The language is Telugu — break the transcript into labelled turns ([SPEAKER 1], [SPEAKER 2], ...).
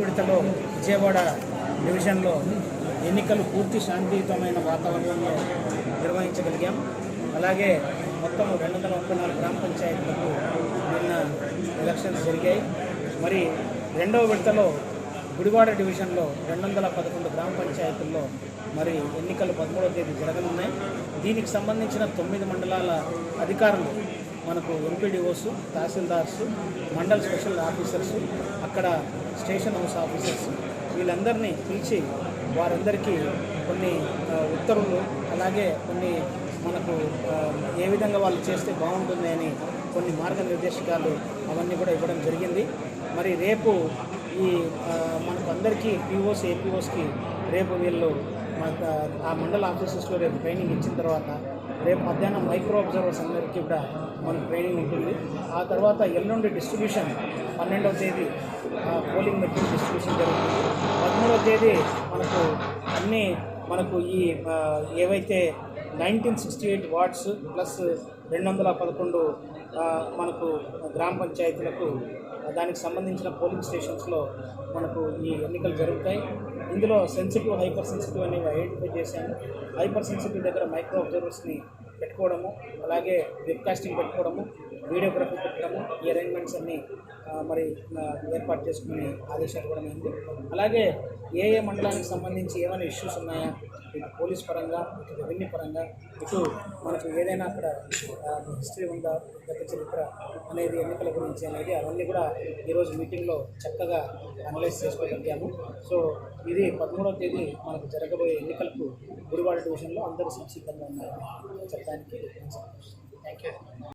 [SPEAKER 1] విడతలో విజయవాడ డివిజన్లో ఎన్నికలు పూర్తి శాంతియుతమైన వాతావరణంలో నిర్వహించగలిగాం. అలాగే మొత్తం రెండు వందల ముప్పై నాలుగు గ్రామ పంచాయతీలకు నిన్న ఎలక్షన్స్ జరిగాయి. మరి రెండవ విడతలో గుడివాడ డివిజన్లో రెండు వందల పదకొండు గ్రామ పంచాయతీల్లో మరి ఎన్నికలు పదమూడవ తేదీ జరగనున్నాయి. దీనికి సంబంధించిన తొమ్మిది మండలాల అధికారులు మనకు MPDOs tahsildars mandal special officers అక్కడ స్టేషన్ హౌస్ ఆఫీసర్స్ వీళ్ళందరినీ పిలిచి వారందరికీ కొన్ని ఉత్తర్వులు అలాగే కొన్ని మనకు ఏ విధంగా వాళ్ళు చేస్తే బాగుంటుంది అని కొన్ని మార్గనిర్దేశకాలు అవన్నీ కూడా ఇవ్వడం జరిగింది. మరి రేపు ఈ మనకు అందరికీ పీఓస్ ఏపీఓస్కి రేపు వీళ్ళు మన ఆ మండల ఆఫీసెస్లో రేపు ట్రైనింగ్ ఇచ్చిన తర్వాత రేపు మధ్యాహ్నం మైక్రో అబ్జర్వర్స్ అందరికీ కూడా మనకు ట్రైనింగ్ ఉంటుంది. ఆ తర్వాత ఎల్లుండి డిస్ట్రిబ్యూషన్ పన్నెండవ తేదీ పోలింగ్ మెటీరియల్ డిస్ట్రిబ్యూషన్ జరుగుతుంది. పదమూడవ తేదీ మనకు అన్నీ మనకు ఈ ఏవైతే nineteen sixty eight wards plus రెండు వందల పదకొండు మనకు గ్రామ పంచాయతీలకు దానికి సంబంధించిన పోలింగ్ స్టేషన్స్లో మనకు ఈ ఎన్నికలు జరుగుతాయి. ఇందులో సెన్సిటివ్ హైపర్ సెన్సిటివ్ అనేవి ఐడెంటిఫై చేశాను హైపర్ సెన్సిటివ్ దగ్గర మైక్రో అబ్జర్వర్స్ని పెట్టుకోవడము అలాగే వెబ్కాస్టింగ్ పెట్టుకోవడము వీడియోగ్రఫీ పెట్టడము ఈ అరేంజ్మెంట్స్ అన్నీ మరి ఏర్పాటు చేసుకునే ఆదేశాలు కూడా అయింది అలాగే ఏ ఏ మండలానికి సంబంధించి ఏమైనా ఇష్యూస్ ఉన్నాయా? ఇటు పోలీస్ పరంగా ఇటు రెవెన్యూ పరంగా ఇటు మనకు ఏదైనా అక్కడ హిస్టరీ ఉందా గత చరిత్ర అనేది ఎన్నికల గురించి అనేది అవన్నీ కూడా ఈరోజు మీటింగ్లో చక్కగా అనలైజ్ చేసుకోగలిగాము సో ఇది పదమూడవ తేదీ మనకు జరగబోయే ఎన్నికలకు గుడివాడ డివిజన్లో అందరూ సంసిద్ధంగా ఉన్నారని చెప్పడానికి థ్యాంక్ యూ